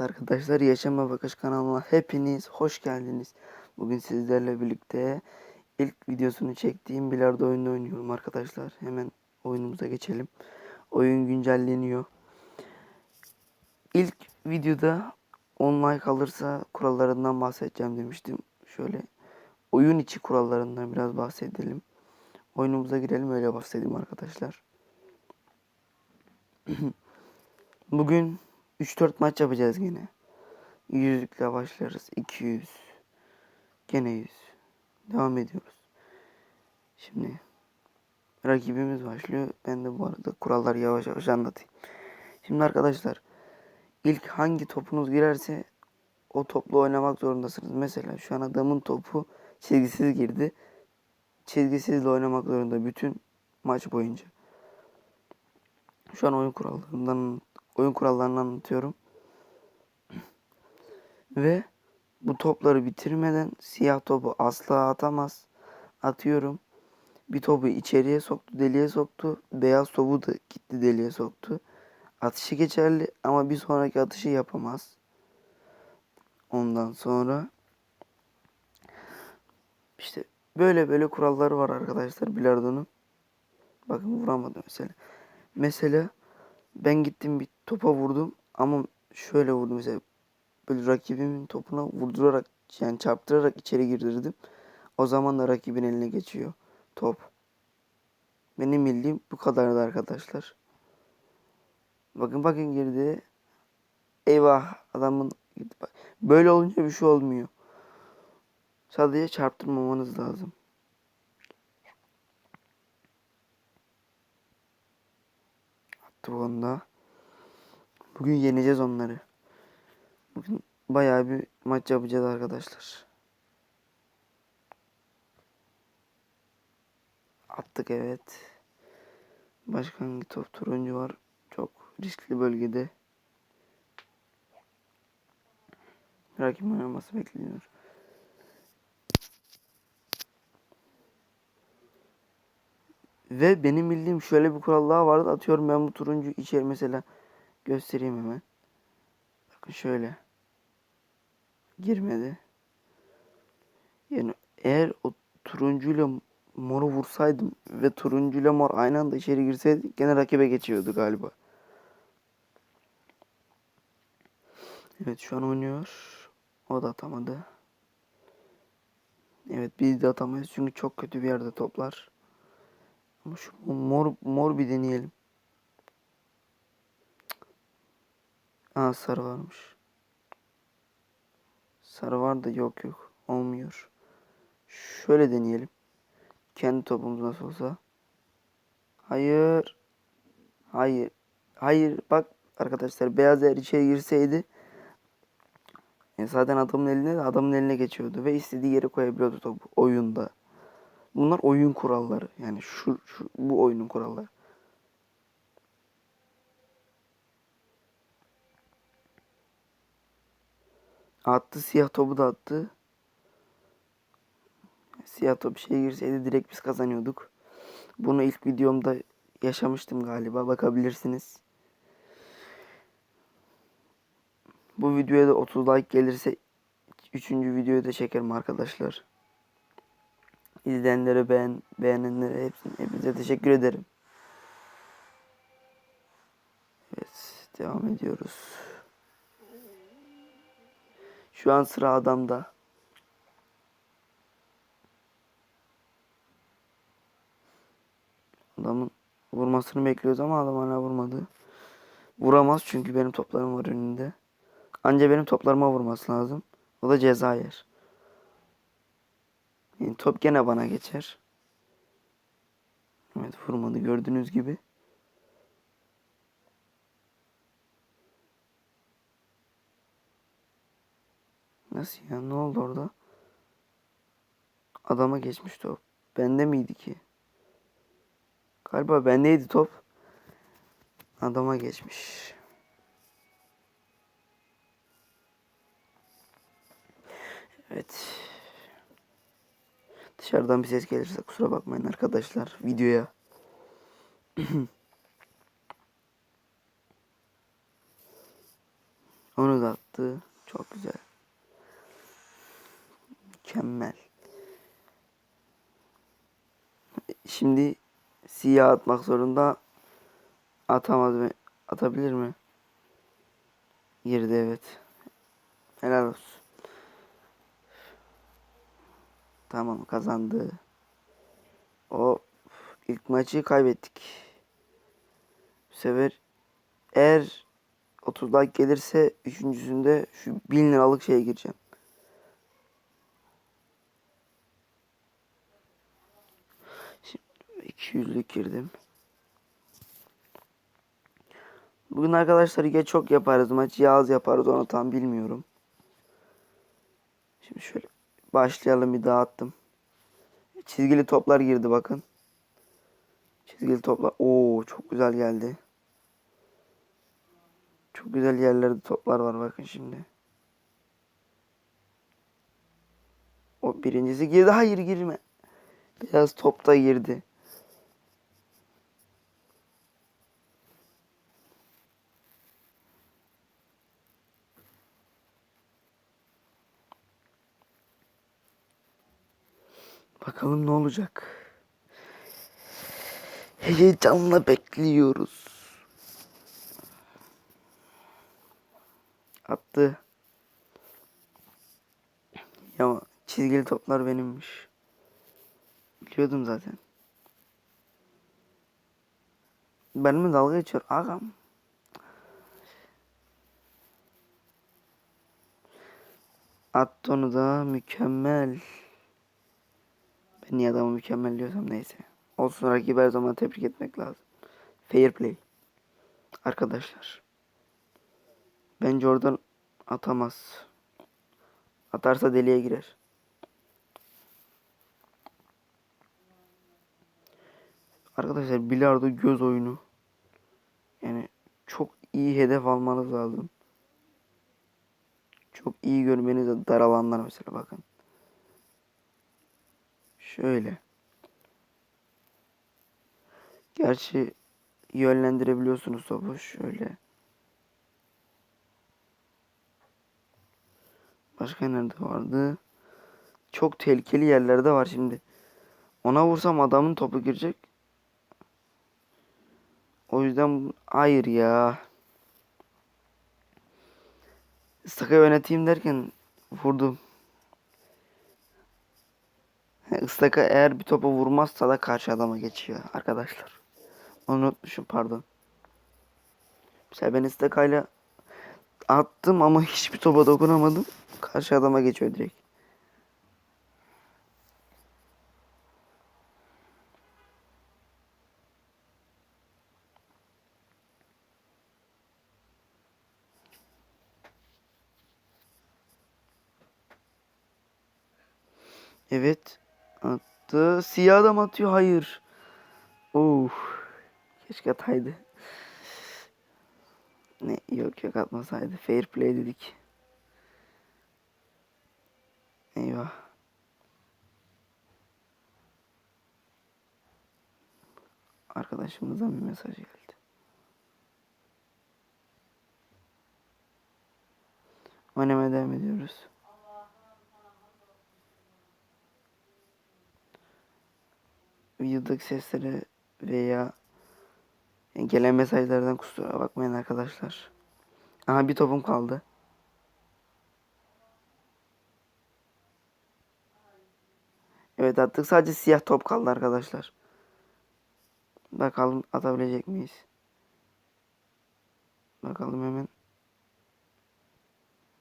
Evet arkadaşlar Yaşama Bakış kanalına hepiniz hoş geldiniz. Bugün sizlerle birlikte ilk videosunu çektiğim bilardo oyunu oynuyorum arkadaşlar. Hemen oyunumuza geçelim. Oyun güncelleniyor. İlk videoda 10 like alırsa kurallarından bahsedeceğim demiştim. Şöyle oyun içi kurallarından biraz bahsedelim. Oyunumuza girelim öyle bahsedeyim arkadaşlar. Bugün 3-4 maç yapacağız gene. 100'lükle başlarız. 200. Gene 100. Devam ediyoruz. Şimdi rakibimiz başlıyor. Ben de bu arada kuralları yavaş yavaş anlatayım. Şimdi arkadaşlar ilk hangi topunuz girerse o topla oynamak zorundasınız. Mesela şu an adamın topu çizgisiz girdi. Çizgisizle oynamak zorunda bütün maç boyunca. Şu an oyun kurallarından oyun kurallarını anlatıyorum. Ve bu topları bitirmeden siyah topu asla atamaz. Atıyorum. Bir topu içeriye soktu, deliğe soktu. Beyaz topu da gitti deliğe soktu. Atışı geçerli ama bir sonraki atışı yapamaz. Ondan sonra işte böyle böyle kuralları var arkadaşlar bilardonun. Bakın vuramadı mesela. Mesela ben gittim bir topa vurdum ama şöyle vurdum mesela böyle rakibimin topuna vurdurarak yani çarptırarak içeri girdirdim. O zaman da rakibin eline geçiyor top. Benim bildiğim bu kadardı arkadaşlar. Bakın bakın girdi. Eyvah adamın böyle olunca bir şey olmuyor. Sadece çarptırmamanız lazım. Attı bu onda. Bugün yeneceğiz onları. Bugün bayağı bir maç yapacağız arkadaşlar. Attık evet. Başka hangi top turuncu var? Çok riskli bölgede. Rakip oynaması bekleniyor. Ve benim bildiğim şöyle bir kural daha vardı. Atıyorum ben bu turuncu içeri mesela göstereyim hemen. Bakın şöyle. Girmedi. Yani eğer o turuncuyla moru vursaydım ve turuncuyla mor aynı anda içeri girseydi gene rakibe geçiyordu galiba. Evet şu an oynuyor. O da atamadı. Evet biz de atamayız çünkü çok kötü bir yerde toplar. Şu mor mor bir deneyelim. Aa sarı varmış. Sarı var da yok yok. Olmuyor. Şöyle deneyelim. Kendi topumuz nasıl olsa. Hayır. Hayır. Hayır. Bak arkadaşlar beyaz eğer içeri girseydi e zaten adamın eline de adamın eline geçiyordu ve istediği yere koyabiliyordu topu oyunda. Bunlar oyun kuralları. Yani şu, şu bu oyunun kuralları. Attı siyah topu da attı. Siyah top şeye girseydi direkt biz kazanıyorduk. Bunu ilk videomda yaşamıştım galiba. Bakabilirsiniz. Bu videoya da 30 like gelirse 3. videoyu da çekerim arkadaşlar. İzleyenlere, beğen, beğenenlere hepsine, hepinize teşekkür ederim. Evet, devam ediyoruz. Şu an sıra adamda. Adamın vurmasını bekliyoruz ama adam hala vurmadı. Vuramaz çünkü benim toplarım var önünde. Anca benim toplarıma vurması lazım. O da ceza yer. Yani top gene bana geçer. Evet vurmadı gördüğünüz gibi. Nasıl ya? Ne oldu orada? Adama geçmiş top. Bende miydi ki? Galiba bendeydi top. Adama geçmiş. Evet. Dışarıdan bir ses gelirse kusura bakmayın arkadaşlar videoya. Onu da attı. Çok güzel. Mükemmel. Şimdi siyah atmak zorunda. Atamaz mı? Atabilir mi? Girdi evet. Helal olsun. Tamam kazandı. O ilk maçı kaybettik. Bu sefer eğer 30 like gelirse üçüncüsünde şu 1000 liralık şeye gireceğim. Şimdi 200'lük girdim. Bugün arkadaşlar ya çok yaparız maç ya az yaparız onu tam bilmiyorum. Şimdi şöyle başlayalım bir daha attım. Çizgili toplar girdi bakın. Çizgili toplar. Oo çok güzel geldi. Çok güzel yerlerde toplar var bakın şimdi. O birincisi girdi. Hayır girme. Biraz top da girdi. Bakalım ne olacak. Heyecanla bekliyoruz. Attı. Ya çizgili toplar benimmiş. Biliyordum zaten. Benimle dalga geçiyor ağam. Attı onu da mükemmel. Ben niye adamı mükemmel diyorsam neyse. Olsun rakibi her zaman tebrik etmek lazım. Fair play. Arkadaşlar. Bence oradan atamaz. Atarsa deliğe girer. Arkadaşlar bilardo göz oyunu. Yani çok iyi hedef almanız lazım. Çok iyi görmeniz. Dar alanlar mesela bakın. Şöyle. Gerçi yönlendirebiliyorsunuz topu şöyle. Başka nerede vardı? Çok tehlikeli yerlerde var şimdi. Ona vursam adamın topu girecek. O yüzden hayır ya. Istaka yöneteyim derken vurdum. Istaka eğer bir topa vurmazsa da karşı adama geçiyor arkadaşlar. Onu unutmuşum pardon. Mesela ben istakayla attım ama hiçbir topa dokunamadım. Karşı adama geçiyor direkt. Evet. Attı. Siyah adam atıyor. Hayır. Oh. Keşke ataydı. Ne yok yok atmasaydı. Fair play dedik. Eyvah. Arkadaşımızdan bir mesaj geldi. Oynamaya devam ediyoruz. Videodaki seslere veya gelen mesajlardan kusura bakmayın arkadaşlar. Aha bir topum kaldı. Evet attık. Sadece siyah top kaldı arkadaşlar. Bakalım atabilecek miyiz? Bakalım hemen.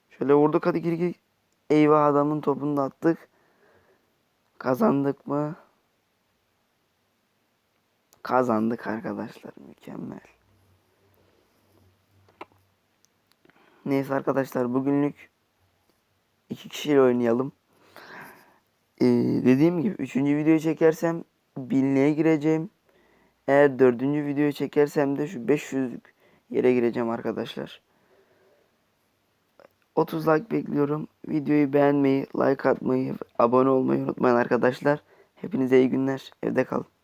Şöyle vurduk hadi gir gir. Eyvah adamın topunu da attık. Kazandık mı? Kazandık arkadaşlar. Mükemmel. Neyse arkadaşlar bugünlük iki kişiyle oynayalım. Ee, dediğim gibi üçüncü videoyu çekersem binliğe gireceğim. Eğer dördüncü videoyu çekersem de şu 500 yere gireceğim arkadaşlar. 30 like bekliyorum. Videoyu beğenmeyi, like atmayı, abone olmayı unutmayın arkadaşlar. Hepinize iyi günler. Evde kalın.